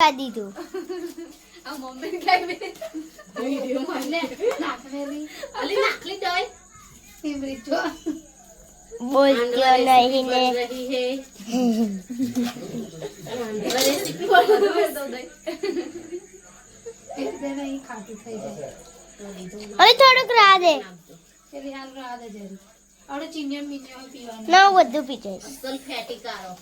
કરી દીધું આ મમ્મી કઈ બે વિડિયો માં લે નાખવેલી અલી નાખલી દઈ હિમરી જો બોલતો નહીં ને રહી હે રેસીપી બોલો દો દઈ એટલે નહીં ખાતું થઈ જાય હવે થોડુંક રાહ દે એટલે હાલ રાહ દે જરી આપણે ચીનિયમ મિનિયમ પીવાનું ના હું બધું પી જઈશ અસલ ફેટી કારો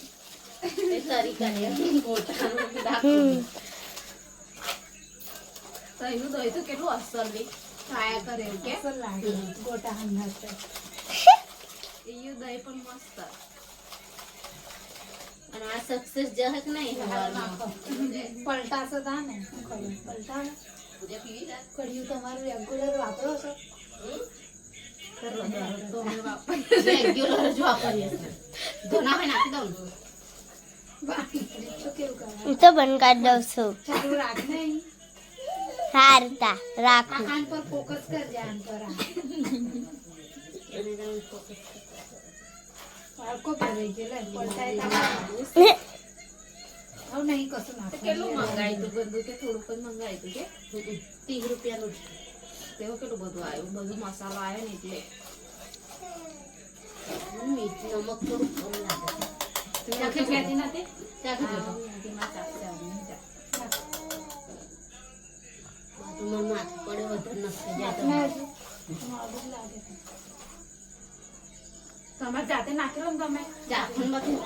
સક્સેસ જહક નહીં પલટાશે તા ને. પલટા ને કડિયું તમારું રેગ્યુલર વાપરો છો? રેગ્યુલર જ વાપરીએ. ધોના હોય નાખી દઉં હું તો બંધ કરી દઉં છું ચાલુ રાખ નહીં હારતા આ રાખું આન પર ફોકસ કરજે આન પર આ અને તમે focus બાળકો ભરાઈ ગયેલા પલટાય તા હવે નહીં કશું તો કેટલું નાખવાનું મંગાવ્યું હતું બધું કે થોડુંક જ મંગાવ્યું હતું કે ત્રીસ રૂપિયાનું જ. તેમાં કેટલું બધું આવ્યું બધું મસાલો આવ્યો ને એટલે મીઠ નમક થોડું કમ લાગે તેમાં ચાખશે આવડી ચા. તમારું માથું પડે વધારે નથી જાય ના તો. હજુ મોડું જ લાગે છે. તમારે જાતે નાખેલો ને તમે ચાખણ બાકી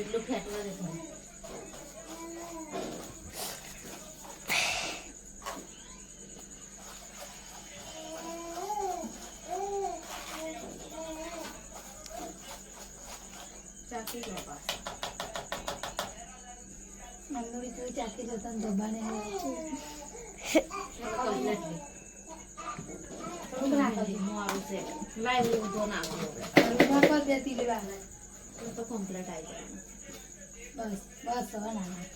એટલું ફેટવા દે થોડું. ચાખી લો પાછું. મંદુરી તો ચાખી જતા ને ધોબાને Completely. થોડુંક નાખો મોડું છે. લાય હું ઊંધો નાખું હવે. થોડુંક નાખો દેતી લેવા હું તો complete આવી જાય. બસ બસ હવે ના નાખ.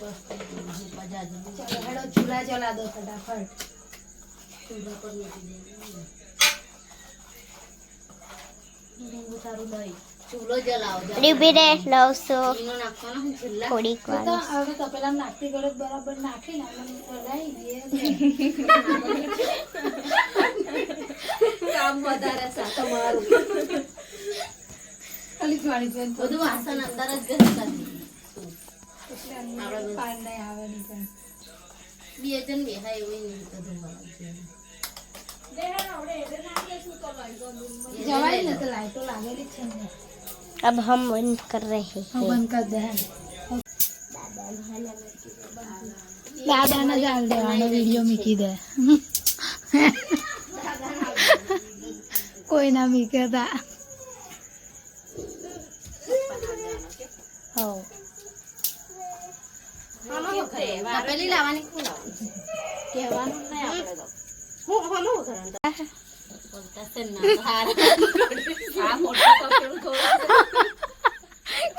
બસ થઈ ગયું. હું પજાજુ. ચાલો હેડો ચૂલા જલા દો ફટાફટ ચૂલા પર મૂકી દેવાનું. લીંબુ તારું દહીં. ચૂલો જલાવો. રીબી રે હું થોડીક તો વાર. હવે તપેલા નાખતી ગળે બરાબર નાખીને મને હલાવી દે કામ વધારે છે તમારું. ખાલી જોડી જોઈને બધું વાસણ અંદર જ એટલે પાડ નહીં આવે નહીં. બે જણ બેહાય એવું નહીં તો ધોવાનું જવાય ને તો લાઈટો લાગેલી જ છે ને अब हम बंद कर रहे હું हैं બંધ કરી દે દાદાને જાલ દેવાનો વિડીયો મૂકી દે કોઈ ના મૂકે તા હો તપેલી લાવવાની કોણ લાવવાનું? કહેવાનું નહીં આપણે તો. હું હમણાં ઉઘરાણ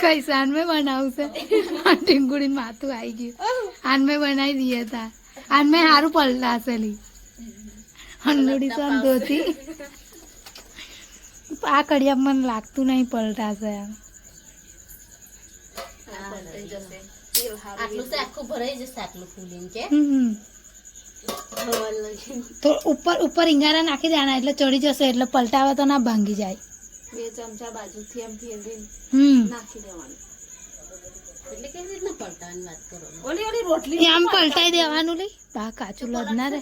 કઈ સાન મેં બનાવશે ટીંગુડી માથું આવી ગયું. આન મેં બનાવી દઈએ તા. આન મેં સારું પલટાશે લી હંડુડી તો ધોતી. આ કડિયા મને લાગતું નહીં પલટાશે એમ. આટલું તો આખું ભરાઈ જશે આટલું ફૂલીને કે. તો ઉપર ઉપર ઈંગારા નાખી દેવાના એટલે ચડી જશે એટલે પલટાવે તો ના ભાંગી જાય. બે ચમચા બાજુથી એમ ફેરવીને નાખી દેવાનું. પલટાઈ દેવાનું. લી. બા કાચું લડના રે.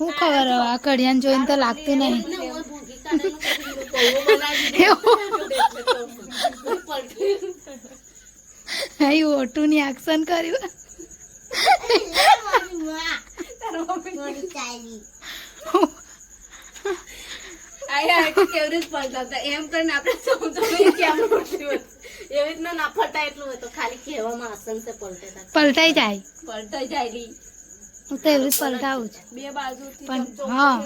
હું ખબર હવે આ કડિયાને જોઈને તો લાગતું નહીં. ને એક્શન ભૂંગી આયા એમ કરીને આપણે એવી રીતના ના એટલું ખાલી કહેવામાં આસન છે. પલટાઈ જાય પલટાઈ જાય હું તો એવી પલટાવું જ બે બાજુ પણ હા.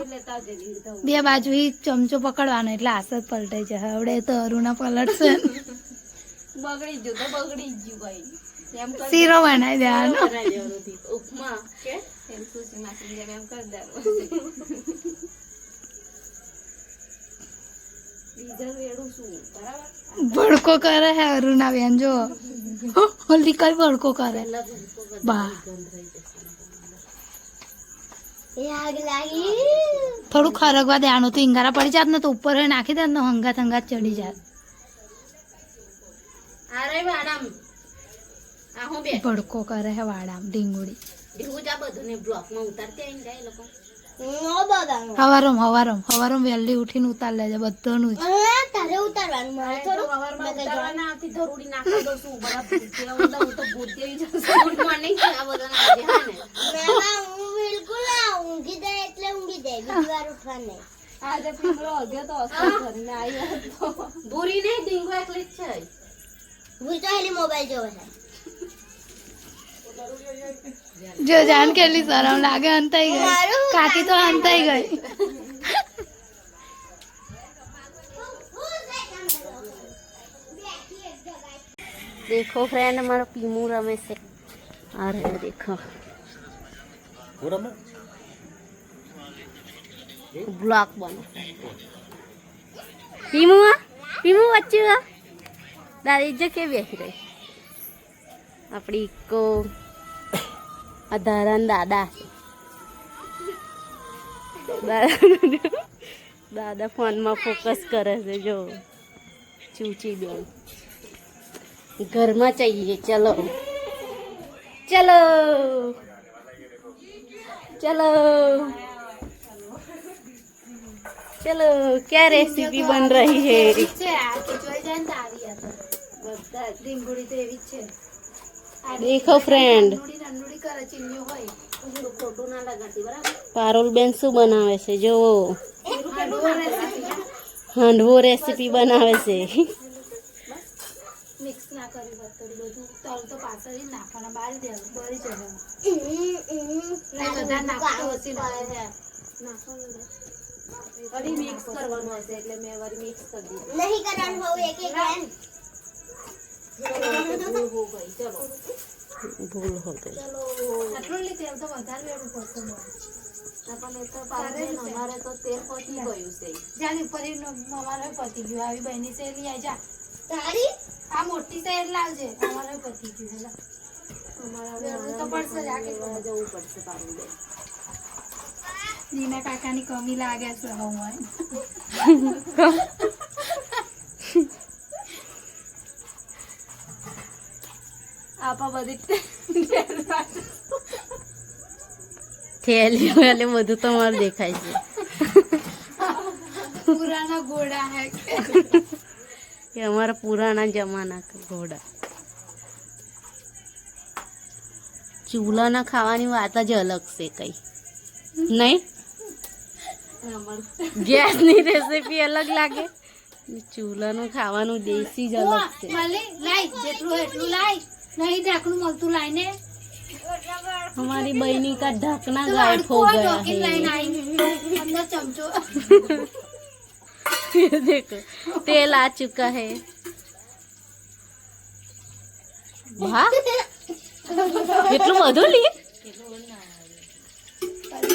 બે બાજુ ચમચો પકડવાનો એટલે આસ જ પલટાઈ જાય હવે તો અરુણા પલટશે બગડી ગયું તો બગડી ગયું ભાઈ શીરો બનાવી દેવાનો. ઉપમા? કે? એમ સુશી માસી જેમ એમ કરી દેવાનું. ભડકો કરે હે અરુણા બેન જો. હોલી કઈ ભડકો કરે? બા. થોડું ખરગવા દેવાનું. તો ઈંગારા પડી જાત ને તો ઉપર નાખી દે ને હંગાત હંગાત ચડી જાત. આરે મેડમ ભડકો કરે હે વાડા ડીંગુડી એવું જ આ બધું ને બ્લોકમાં ઉતારતી આવીને જાય એ લોકો. નો બગાડો. હવારમ હવારમ હવારમ વહેલી ઉઠીને ઉતાર લેજે બધાનું જ. તારે ઉતારવાનું મારે થોડું. ઉતારવાના આવતી ધરોડી નાખી દઉં છું બધા હું તો ભૂતિયા ગુડ મોર્નિંગ આ બધા આજે હા ને મેમાં હું બિલકુલ ઊંઘી જાય એટલે ઊંઘી જાય બીજી વાર ઉઠવા નહીં આજે પીપળો અગ્યો તો અસર કરીને આવ્યો ભૂરી નહીં ડીંગો એકલી જ છે. હું તો એની મોબાઈલ જોવે છે. જો જાન કેટલી શરમ લાગે અંતાઈ ગઈ. કાકી તો અંતાઈ ગઈ. દેખો ફ્રેન્ડ અમારો પીમુ રમે છે. આ રે દેખો. રમે? બ્લોક બનો. પીમુ પીમુ વચ્ચે દાદી જે કે રહી. આપણી ઇકો અધારણ દાદા. દાદા ફોનમાં ફોકસ કરે છે, જો. ચૂચી દો ઘરમાં ચાહીએ ચલો. ચલો. ચલો. ચલો, ક્યાં રેસીપી બન રહી છે બધા રીંગોળી તો એવી જ છે. દેખો ફ્રેન્ડ પારોલ બેન શું બનાવે છે જોવો હાંડવો રેસીપી બનાવે છે મિક્સ ના કરી બધું તલ તો પાછળ જ નાખવાના બાળી દેવું બળી જવાનું બધા નાખવા ઓછી મળે છે મિક્સ કરવાનું હશે એટલે મેં વરી મિક્સ કરી દીધું નહીં કરવાનું હોવું એક એક ભૂલ હો ગઈ આટલું લી તેલ તો વધારે વેડવું પડશે આ મોટી છે લાવજે અમારે પતી ગયું નીના કાકાની કમી લાગે છે હવે આપા બધી થેલી એટલે બધું તમારું દેખાય છે. પુરાના ઘોડા હે એ અમારા પુરાણા જમાના ઘોડા. ચૂલાના ખાવાની વાત જ અલગ છે કઈ. નહીં ગેસની રેસીપી અલગ લાગે. ચૂલાનું ખાવાનું દેશી જ અલગ છે. લાઈ જેટલું એટલું લાઈ. નહીં ઢાંકણું મળતું લાઈ ને हमारी बहनी का ढकना गायब हो गया લઈને है આવી અંદર ચમચો ये देखो तेल आ चुका है વાહ એટલું બધું લી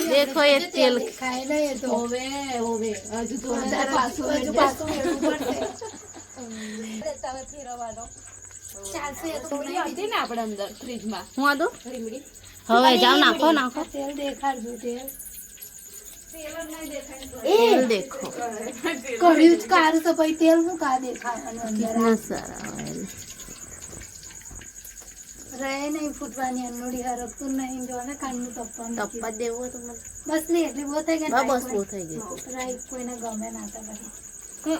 દેખો એ તેલ ખાઈ લઈએ તો હોવે હોવે હજુ તો પાછું હજુ પાછું વેડવું નહીં. હવે જાઓ નાખો નાખો. તેલ દેખાડજો તેલ. તેલ દેખો. કર્યું જ કારું તો પછી તેલ શું કા દેખાડવાનું અંદર સારા રહે નહીં ફૂટવાની અન્નોડી હરકતું નહીં. જો ને કાનનું તપવાનું તપ્પા દેવો તો બસ લે એટલી બહુ થઈ ગયા ને બસ બહુ થઈ ગઈ કોઈ- રાઈ કોઈને ગમે ના તો પછી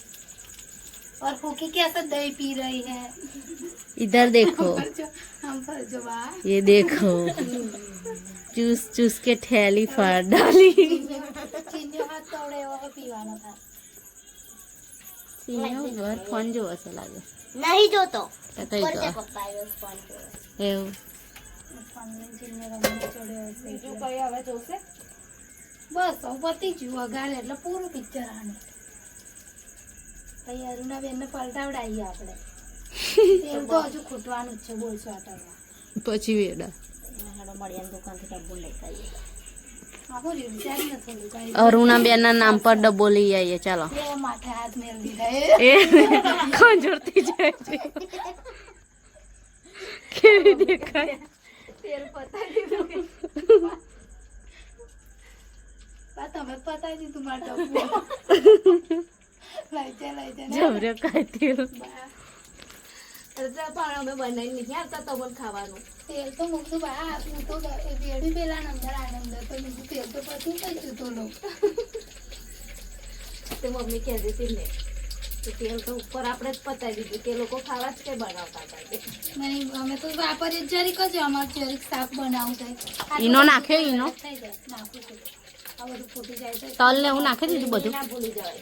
और फूकी कैसे दही पी रही है इधर देखो जो हम पर जो बाहर ये देखो चूस चूस के थैली फाड़ डाली ચીનિયો હાથ તોડે એવો પીવાનો था સિંહનો ઘર ફોન જોવો છે લાગે નહીં જોતો તો કઈ પડશે તો પપ્પા એ ફોન કર્યો. એવું બીજું કઈ હવે જોશે બસ હવે પતી ગયું વગાડે એટલે પૂરું પિક્ચર આનું પછી અરુણા બેન ને પલટાવડાવીએ આપણે. તેલ તો હજુ ખૂટવાનું જ છે બોલશો આટામાં પછી વેડા. અરુણા બેન ના નામ પર ડબ્બો લઈ આવીએ ચાલો. ખંજોરતી જાય છે. કેવી દેખાય. તમે પતાવી દીધું મારા જબરે કાંઈ તેલ પણ અમે બનાવીને નહીં આવતા તમને ખાવાનું. તેલ તો મૂકતું બા. હું તો વેડી પેલા અંદર આનંદ તો બીજું તેલ તો પછી કઈ જતું લો. મમ્મી કહેતી હતી ને કે તેલ તો ઉપર આપણે જ પતાવી દીધું કે લોકો ખાવા જ કઈ બનાવતા હતા નહીં અમે તો વાપરીએ જરીક જ અમારે જરીક શાક બનાવું થાય ઈનો નાખ્યો ઈનો? નાખું છું. આ બધું ફૂટી જાય તો તલ ને એવું નાખી દીધું બધું? ના ભૂલી જવાય.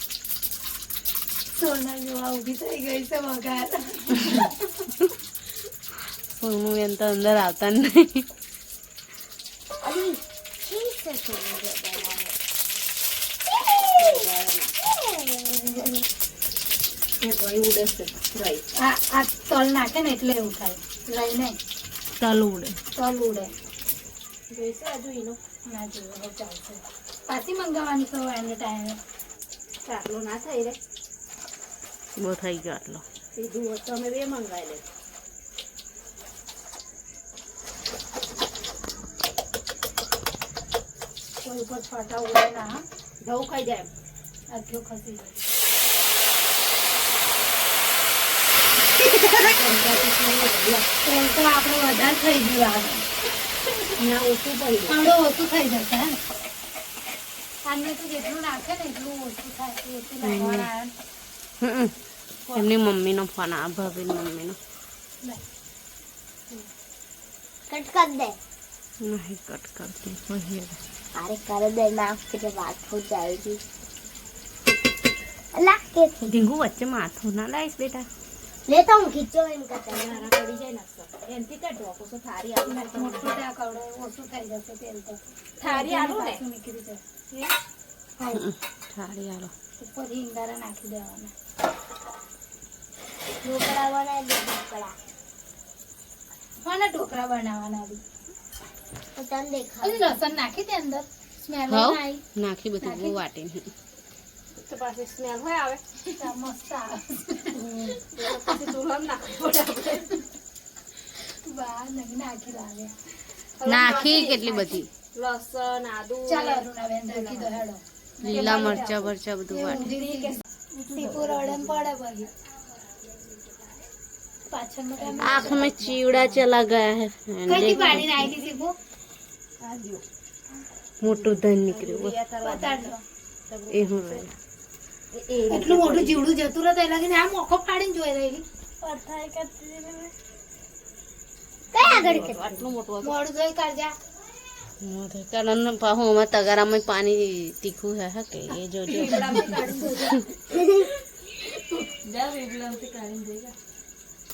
સોના બેન તો અંદર આવતા નહીં તલ નાખે ને એટલે એવું થાય લઈને તલ ઉડે તલ ઉડે જોઈશે હજુ એનો ના હવે ચાલશે પાછી મંગાવવાની કહો એને ટાઈમે. ચાટલો ના થઈ રે. બહુ થઈ ગયો આટલો. સીધું હોત અમે બે મંગાવી લે. કોઈ ઉપર ફાટા ઉડે ના હા. ઘઉં ખાઈ જાય આખો ખસી જાય. આપણે વધારે થઈ ગયું આગળ ના ઓછું પડી ઓછું થઈ જશે હે ને? આને તો જેટલું નાખે ને એટલું ઓછું થાય ઓછું નાખવાના હમ. એમની મમ્મીનો ફોન આવે ભાભીની મમ્મીનો કટ કર દે નહીં કટ કરતી નહીં અરે કર દે માફ કરી વાત હો જાયગી લાગે છે ઢીંગુ વચ્ચે માથું ના લાવીશ બેટા લેતા હું ખીચો એમ કરતા નાના પડી જાય ને એનથી કાઢો કોસો થારી આપી નાખતો મોટું ત્યાં કવડે ઓછું થઈ જશે તેલ તો થારી આલો ને નીકળી જાય થારી આલો ઉપર ઈંગારા નાખી દેવાના ઢોકળા બનાવી દે ઢોકળા મને ઢોકળા બનાવવાના બી તો તને દેખાવ હજી લસણ નાખી દે અંદર સ્મેલ હવ આવી નાખી બધું બહુ વાટીને તો પાછી સ્મેલ હોય આવે મસ્ત આવે પછી ચૂલામાં નાખવું પડે આપણે બહાર નહીં નાખી લાગે નાખી કેટલી બધી લસણ આદુ ચાલો અરુણાબેન રાખી દો હેડો લીલા મરચા બરચા બધું વાટી સીપુ રડે ને પડે પછી પાછળનો કેમ आँख में चीवड़ा चला गया है કઈથી પાડીને આવી સીપુ મોટું ધન નીકળ્યું બોલ. બતાડ દો એ હું રહ્યું. એટલું મોટું જીવડું જતું રહે તો એ લાગીને આ મોખો ફાડીને જોઈ રહેલી કઈ આગળ કે આટલું મોટું હતું મોડું જોઈ કાઢજા મોઢે કારણ પાછું અમારા તગારામાં પાણી તીખું હે હે કે એ જોજો